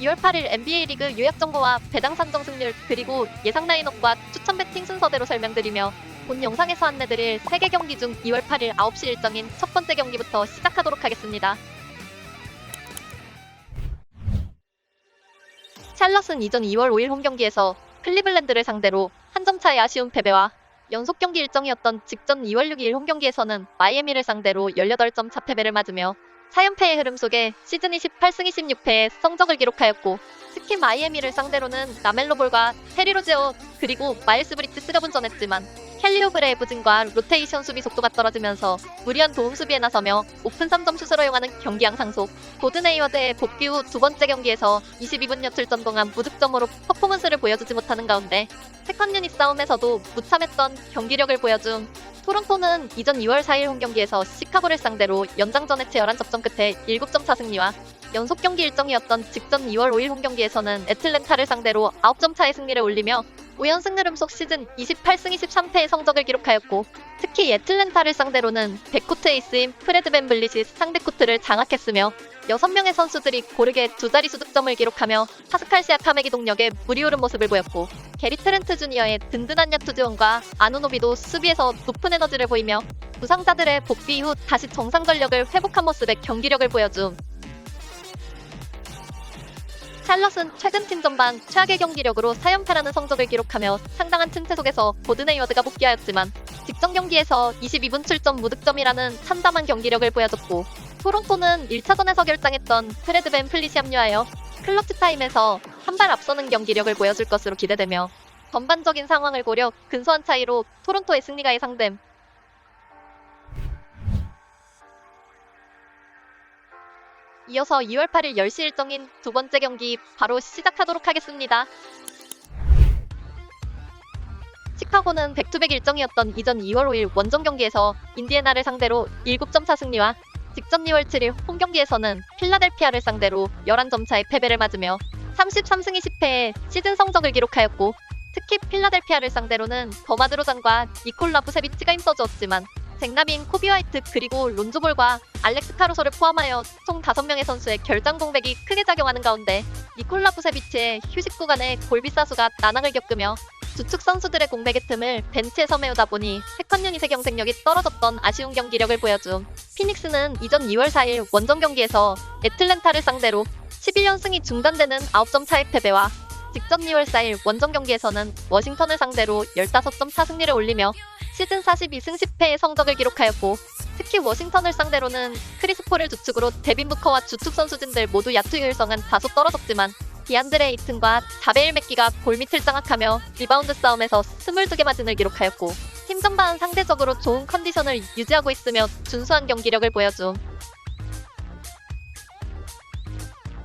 2월 8일 NBA 리그 요약 정보와 배당 산정 승률 그리고 예상 라인업과 추천 배팅 순서대로 설명드리며 본 영상에서 안내드릴 3개 경기 중 2월 8일 9시 일정인 첫 번째 경기부터 시작하도록 하겠습니다. 샬럿은 이전 2월 5일 홈 경기에서 클리블랜드를 상대로 한 점 차의 아쉬운 패배와 연속 경기 일정이었던 직전 2월 6일 홈 경기에서는 마이애미를 상대로 18점 차 패배를 맞으며 4연패의 흐름 속에 시즌 28승 26패의 성적을 기록하였고 특히 마이애미를 상대로는 라멜로볼과 테리 로제오 그리고 마일스 브리트스가 분전했지만 켈리 오브레의 부진과 로테이션 수비 속도가 떨어지면서 무리한 도움 수비에 나서며 오픈 3점 슛을 허용하는 경기 양 상속 고든 헤이워드의 복귀 후 두 번째 경기에서 22분 여 출전 동안 무득점으로 퍼포먼스를 보여주지 못하는 가운데 세컨 유닛 싸움에서도 무참했던 경기력을 보여준 토론토는 이전 2월 4일 홈 경기에서 시카고를 상대로 연장전에 치열한 접전 끝에 7점 차 승리와 연속 경기 일정이었던 직전 2월 5일 홈 경기에서는 애틀랜타를 상대로 9점 차의 승리를 올리며 5연승 흐름 속 시즌 28승 23패의 성적을 기록하였고 특히 애틀랜타를 상대로는 백코트 에이스인 프레드 벤 블릿이 상대 코트를 장악했으며 6명의 선수들이 고르게 두 자릿수 득점을 기록하며 파스칼 시아캄의 기동력에 물이 오른 모습을 보였고 게리 트렌트 주니어의 든든한 야투 지원과 아누노비도 수비에서 높은 에너지를 보이며 부상자들의 복귀 이후 다시 정상 전력을 회복한 모습의 경기력을 보여줌. 샬럿은 최근 팀 전반 최악의 경기력으로 4연패라는 성적을 기록하며 상당한 틈새 속에서 고든 헤이워드가 복귀하였지만 직전 경기에서 22분 출전 무득점이라는 참담한 경기력을 보여줬고 토론토는 1차전에서 결장했던 프레드 벤 플릿이 합류하여 클러치 타임에서 한 발 앞서는 경기력을 보여줄 것으로 기대되며 전반적인 상황을 고려 근소한 차이로 토론토의 승리가 예상됨. 이어서 2월 8일 10시 일정인 두 번째 경기 바로 시작하도록 하겠습니다. 시카고는 백투백 일정이었던 이전 2월 5일 원정 경기에서 인디애나를 상대로 7점 차 승리와 직전 2월 7일 홈 경기에서는 필라델피아를 상대로 11점 차의 패배를 맞으며 33승 20패의 시즌 성적을 기록하였고 특히 필라델피아를 상대로는 더마드로잔과 니콜라 부세비치가 힘써주었지만 잭라빈, 코비 화이트 그리고 론조볼과 알렉스 카루소를 포함하여 총 5명의 선수의 결장 공백이 크게 작용하는 가운데 니콜라 부세비치의 휴식 구간에 골비사수가 난항을 겪으며 주축 선수들의 공백의 틈을 벤치에서 메우다 보니 세컨 유닛의 경쟁력이 떨어졌던 아쉬운 경기력을 보여줌. 피닉스는 이전 2월 4일 원정 경기에서 애틀랜타를 상대로 11연승이 중단되는 9점 차의 패배와 직전 2월 4일 원정 경기에서는 워싱턴을 상대로 15점 차 승리를 올리며 시즌 42승 10패의 성적을 기록하였고 특히 워싱턴을 상대로는 크리스폴을 주축으로 데빈 부커와 주축 선수진들 모두 야투 효율성은 다소 떨어졌지만 디안드레 에이튼과 자베일 맥기가 골밑을 장악하며 리바운드 싸움에서 22개 마진을 기록하였고 팀 전반 상대적으로 좋은 컨디션을 유지하고 있으며 준수한 경기력을 보여줌.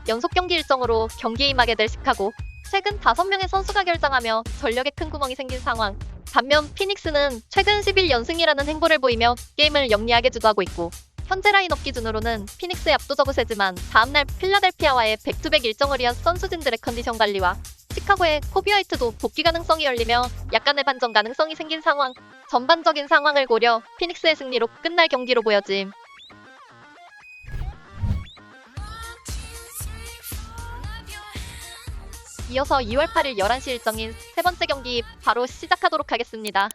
연속 경기 일정으로 경기에 임하게 될 시카고 최근 5명의 선수가 결장하며 전력에 큰 구멍이 생긴 상황. 반면 피닉스는 최근 11연승이라는 행보를 보이며 게임을 영리하게 주도하고 있고 현재 라인업 기준으로는 피닉스의 압도적 우세지만 다음날 필라델피아와의 백투백 일정을 위한 선수진들의 컨디션 관리와 시카고의 코비 화이트도 복귀 가능성이 열리며 약간의 반전 가능성이 생긴 상황 전반적인 상황을 고려 피닉스의 승리로 끝날 경기로 보여짐. 이어서 2월 8일 11시 일정인 세 번째 경기 바로 시작하도록 하겠습니다.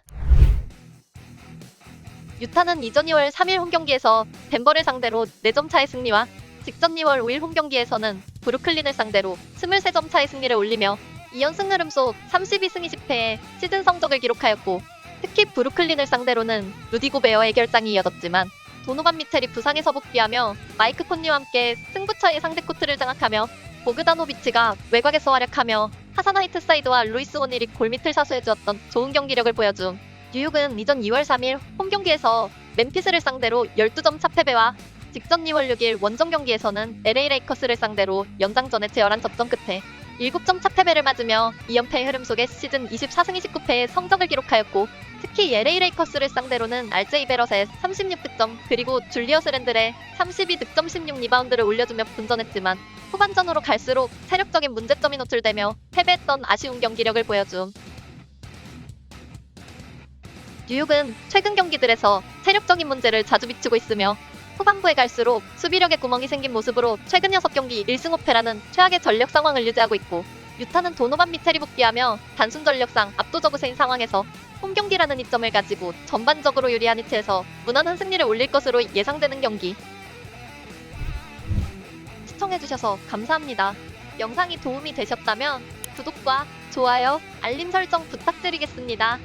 유타는 이전 2월 3일 홈 경기에서 덴버를 상대로 4점 차의 승리와 직전 2월 5일 홈 경기에서는 브루클린을 상대로 23점 차의 승리를 올리며 2연승 흐름 속 32승 20패의 시즌 성적을 기록하였고 특히 브루클린을 상대로는 루디 고 베어의 결장이 이어졌지만 도노반 미첼이 부상에서 복귀하며 마이크 콘니와 함께 승부처의 상대 코트를 장악하며 보그다노비치가 외곽에서 활약하며 하산 화이트사이드와 루이스 오닐이 골밑을 사수해주었던 좋은 경기력을 보여줌. 뉴욕은 이전 2월 3일 홈 경기에서 멤피스를 상대로 12점 차 패배와 직전 2월 6일 원정 경기에서는 LA 레이커스를 상대로 연장전에 치열한 접전 끝에 7점 차 패배를 맞으며 2연패의 흐름 속에 시즌 24승 29패의 성적을 기록하였고 특히 LA 레이커스를 상대로는 RJ 베럿의 36득점 그리고 줄리어스 랜들의 32득점 16리바운드를 올려주며 분전했지만 후반전으로 갈수록 체력적인 문제점이 노출되며 패배했던 아쉬운 경기력을 보여줌. 뉴욕은 최근 경기들에서 체력적인 문제를 자주 비추고 있으며 후반부에 갈수록 수비력에 구멍이 생긴 모습으로 최근 6경기 1승 5패라는 최악의 전력 상황을 유지하고 있고 유타는 도노반 미첼이 복귀하며 단순 전력상 압도적 우세인 상황에서 홈 경기라는 이점을 가지고 전반적으로 유리한 위치에서 무난한 승리를 올릴 것으로 예상되는 경기. 시청해주셔서 감사합니다. 영상이 도움이 되셨다면 구독과 좋아요, 알림 설정 부탁드리겠습니다.